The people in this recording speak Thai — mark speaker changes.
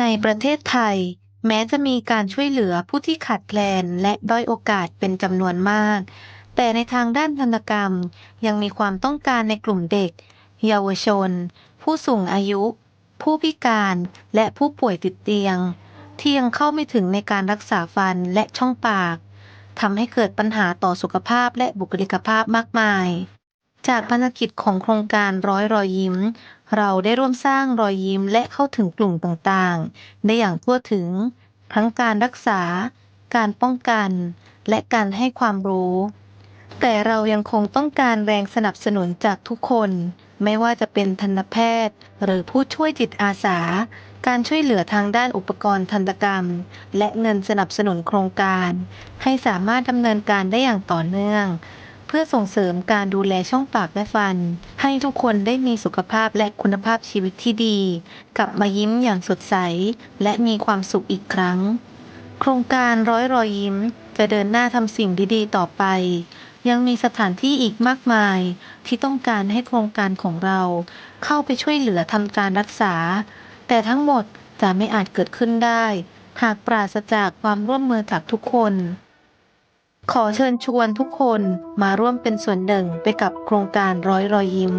Speaker 1: ในประเทศไทย แม้จะมีการช่วยเหลือผู้ที่ขาดแคลนและด้อยโอกาสเป็นจำนวนมาก แต่ในทางด้านทันกรรมยังมีความต้องการในกลุ่มเด็ก เยาวชน ผู้สูงอายุ ผู้พิการและผู้ป่วยติดเตียง ที่ยังเข้าไม่ถึงในการรักษาฟันและช่องปากทำให้เกิดปัญหาต่อสุขภาพและบุคลิกภาพมากมาย จากภารกิจของโครงการร้อยรอยยิ้ม เราได้ร่วมสร้างรอยยิ้มและเข้าถึงกลุ่มต่างๆ ได้อย่างทั่วถึง ทั้งการรักษา การป้องกัน และการให้ความรู้ แต่เรายังคงต้องการแรงสนับสนุนจากทุกคน ไม่ว่าจะเป็นทันตแพทย์ หรือผู้ช่วยจิตอาสา การช่วยเหลือทางด้านอุปกรณ์ทันตกรรม และเงินสนับสนุนโครงการ ให้สามารถดำเนินการได้อย่างต่อเนื่อง เพื่อส่งเสริมการดูแลช่องปากและฟัน ให้ทุกคนได้มีสุขภาพและคุณภาพชีวิตที่ดี กลับมายิ้มอย่างสดใส และมีความสุขอีกครั้ง โครงการร้อยรอยยิ้มจะเดินหน้าทำสิ่งดีๆต่อไป ยังมีสถานที่อีกมากมาย ที่ต้องการให้โครงการของเรา เข้าไปช่วยเหลือทำการรักษา แต่ทั้งหมดจะไม่อาจเกิดขึ้นได้ หากปราศจากความร่วมมือจากทุกคน ขอเชิญชวนทุกคนมาร่วมเป็นส่วนหนึ่งไปกับโครงการร้อยรอยยิ้ม